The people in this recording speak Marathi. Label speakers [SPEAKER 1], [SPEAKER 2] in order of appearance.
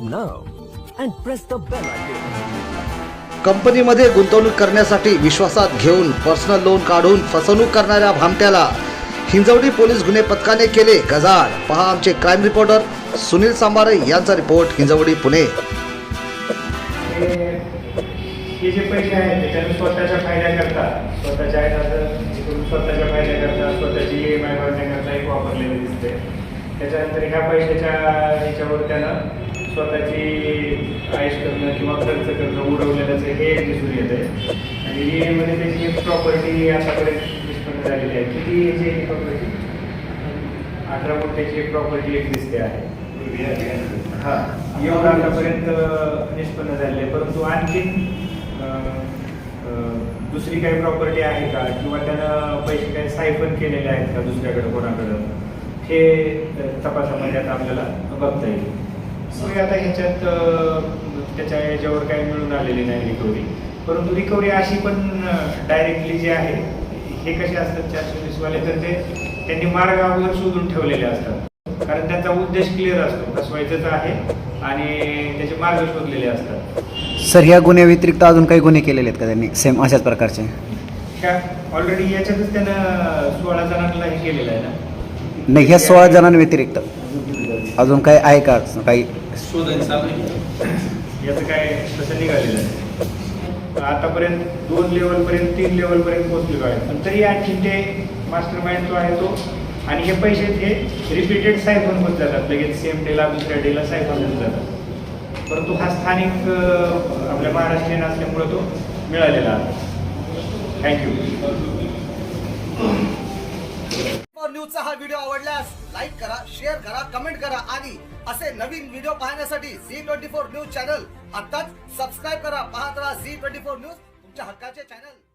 [SPEAKER 1] now and press the bell icon.
[SPEAKER 2] कंपनीमध्ये गुंतवणूक करण्यासाठी विश्वासात घेऊन पर्सनल लोन काढून फसवणूक करणाऱ्या भामट्याला हिंजवडी पोलीस गुन्हे पथकाने केले गजाड पहा आमचे क्राईम रिपोर्टर सुनील सांबारे यांचा रिपोर्ट हिंजवडी पुणे.
[SPEAKER 3] हे जे पैसे आहेत त्याच्यानं स्वतःच्या फायद्याकरता स्वतःच्या आहेत असं इकडून स्वतःच्या फायद्याकरता स्वतःची ई एम आय भरण्याकरता एक वापरलेले दिसते त्याच्यानंतर ह्या पैशाच्या ह्याच्यावर त्यानं स्वतःची आयुष करणं किंवा खर्च करणं उडवलेलंच हे दिसून दिसून आहे आणि ई मध्ये त्याची एक प्रॉपर्टी आतापर्यंत निष्पन्न झालेली आहे. किती याची एक प्रॉपर्टी अठरा गुंठ्याची एक प्रॉपर्टी एक दिसते आहे. हा एवढं आतापर्यंत निष्पन्न झालेलं आहे. परंतु आणखी दुसरी काही प्रॉपर्टी आहे का? किंवा त्यानं पैसे काही सायफन केलेले आहेत का दुसऱ्याकडे कोणाकडं? हे तपासामध्ये आता आपल्याला बघता येईल. मग आता ह्याच्यात त्याच्या याच्यावर काही मिळून आलेली नाही रिकव्हरी परंतु रिकव्हरी अशी पण डायरेक्टली जी आहे हे कसे असतात चारशे वीसवाले तर ते त्यांनी मार्ग अगोदर शोधून ठेवलेले असतात. कारण त्यांचा उद्देश क्लिअर असतो. फसवायचंच आहे आणि त्याचे मार्ग शोधलेले असतात.
[SPEAKER 4] सर ह्या गुन्ह्या व्यतिरिक्त अजून काही गुन्हे केलेले आहेत का त्यांनी? सेम अशाच प्रकारचे?
[SPEAKER 3] ह्या ऑलरेडी याच्यातच त्यानं सोळा जणांना हे केलेलं आहे ना?
[SPEAKER 4] नाही ह्या सोळा जणांव्यतिरिक्त. अजून काही आहे का? काही?
[SPEAKER 3] याचं काय तसं निघालेलं आहे आतापर्यंत दोन लेवलपर्यंत तीन लेवलपर्यंत पोहोचलेलो आहे. पण तरी आणखी ते मास्टर माइंड जो आहे तो आणि हे पैसे हे रिपीटेड सायफन होत जातात. लगेच सेम डेला दुसऱ्या डेला सायफन होत जातात. परंतु हा स्थानिक आपल्या महाराष्ट्रीयन असल्यामुळं तो मिळालेला आहे. थँक्यू
[SPEAKER 2] न्यूजचा हा व्हिडिओ आवडल्यास लाईक करा शेअर करा कमेंट करा आणि असे नवीन व्हिडिओ पाहण्यासाठी Zee twenty four news channel आताच सबस्क्राईब करा. पाहत राहा झी ट्वेंटी फोर न्यूज तुमच्या हक्काचे चॅनल